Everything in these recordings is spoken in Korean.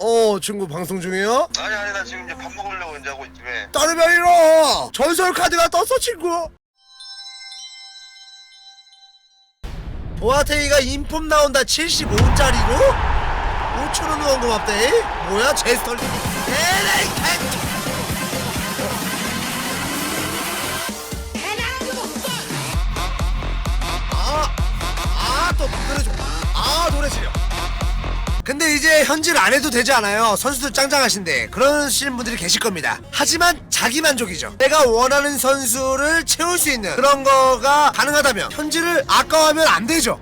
어 친구 방송 중이야? 아니 아니 나 지금 이제 밥 먹으려고 이제 하고 있지 왜? 다름이 아니라 전설 카드가 떴어 친구 보아테이가 인폼 나온다 75짜리로? 5천원 후원 고맙대 뭐야 제스털 에레이 캔 근데 이제 현질 안 해도 되지 않아요. 선수들 짱짱하신데 그러시는 분들이 계실 겁니다. 하지만 자기 만족이죠. 내가 원하는 선수를 채울 수 있는 그런 거가 가능하다면 현질을 아까워하면 안 되죠.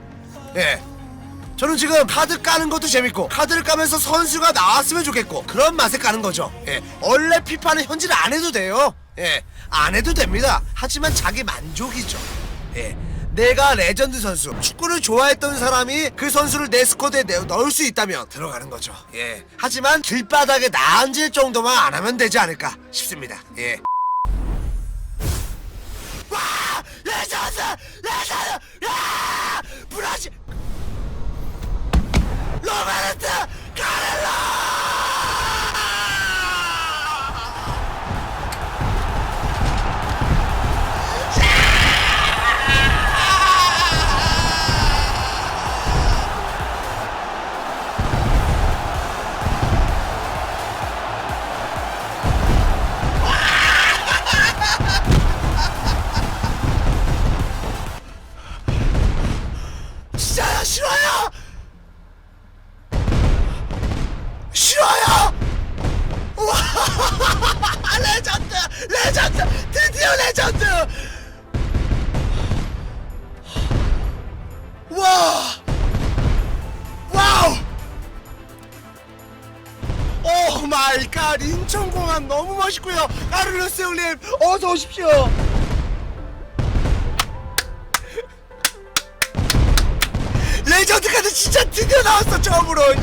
예. 저는 지금 카드 까는 것도 재밌고 카드를 까면서 선수가 나왔으면 좋겠고 그런 맛에 까는 거죠. 예. 원래 피파는 현질 안 해도 돼요. 예. 안 해도 됩니다. 하지만 자기 만족이죠. 예. 내가 레전드 선수, 축구를 좋아했던 사람이 그 선수를 내 스쿼드에 내- 넣을 수 있다면 들어가는 거죠. 예. 하지만 길바닥에 나앉을 정도만 안 하면 되지 않을까 싶습니다. 예. 와! 레전드! 마이 갓 인천공항 너무 멋있고요. 까르로스 형님 어서 오십시오. 레전드 카드 진짜 드디어 나왔어 처음으로.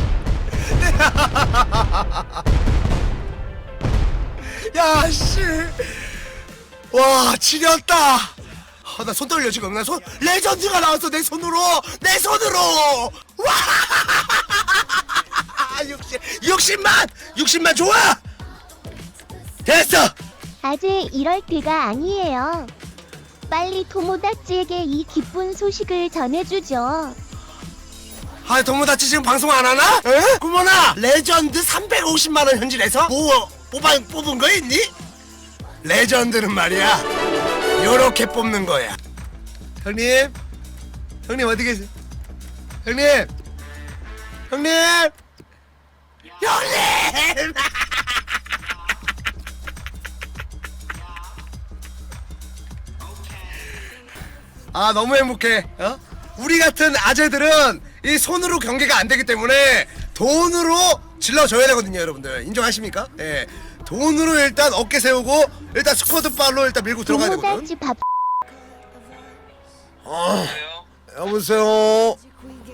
야씨. 와 지렸다. 아, 나손 떨려 지금. 나손 레전드가 나왔어 내 손으로. 내 손으로. 와 60, 60만 60만 좋아 됐어 아직 이럴 때가 아니에요. 빨리 토모다치에게 이 기쁜 소식을 전해주죠. 아 도모다치 지금 방송 안 하나? 에? 구몬아 레전드 350만 원 현질해서 뭐 뽑아, 뽑은 거 있니? 레전드는 말이야 요렇게 뽑는 거야 형님 형님 어디 계세요? 형님 형님 형님 아 너무 행복해 어? 우리 같은 아재들은 이 손으로 경기가 안 되기 때문에 돈으로 질러줘야 되거든요 여러분들 인정하십니까? 예 돈으로 일단 어깨 세우고 일단 스쿼드 발로 일단 밀고 들어가야 되거든 밥 어, 왜요? 여보세요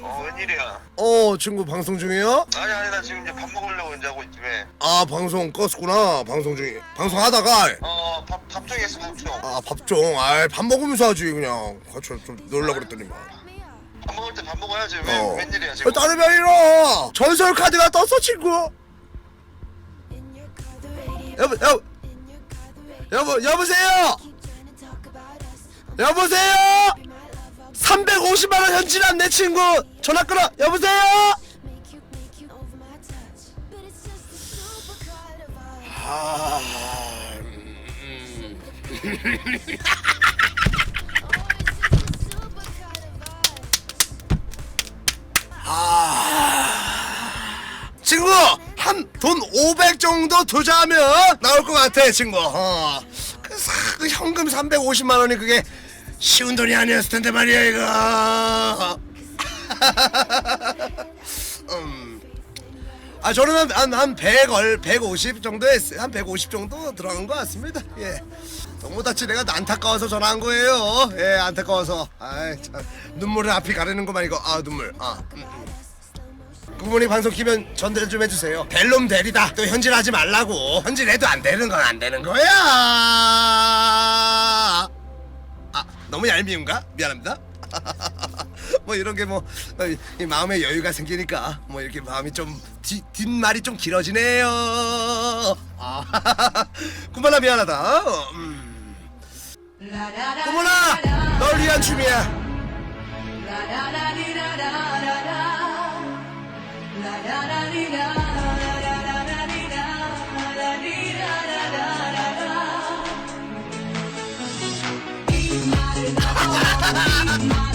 어 웬일이야? 어 친구 방송 중이야? 아니 아니 나 지금 이제 밥 먹으려고 이제 하고 있지 왜? 아 방송 껐구나 방송 중에 방송 하다가 어밥밥 중에 있어 밥 중. 아 밥좀 아밥 먹으면서 하지 그냥 같이 좀 놀라 그랬더니만 밥 먹을 때 밥 먹어야지 왜 어. 웬일이야 지금? 다름이 아니라 전설 카드가 떴어 친구 여보 여보 여보 여보세요 여보세요 350만원 현질한 내 친구. 전화 끊어. 여보세요? 아, 음. 친구 한 돈 500 정도 투자하면 나올 것 같아 친구. 어. 그, 사- 그 현금 350만 원이 그게 쉬운 돈이 아니었을 텐데 말이야 이거 음. 아 저는 한, 한, 한 100, 얼, 150 정도 했어요 한150 정도 들어간 것 같습니다 예 너무 다치 내가 안타까워서 전화한 거예요 예 안타까워서 아이 참 눈물을 앞이 가리는 것만 이거 아 눈물 아 음, 음. 부모님 방송 키면 전달 좀 해주세요. 벨롬 대리다. 또 현질하지 말라고. 현질해도 안 되는 건 안 되는 거야. 아 너무 얄미운가? 미안합니다. 뭐 이런 게 뭐 마음의 여유가 생기니까 뭐 이렇게 마음이 좀 뒤, 뒷말이 좀 길어지네요. 아, 구만아 미안하다. 어, 음. 구만아, 널 위한 춤이야. Ha ha ha ha!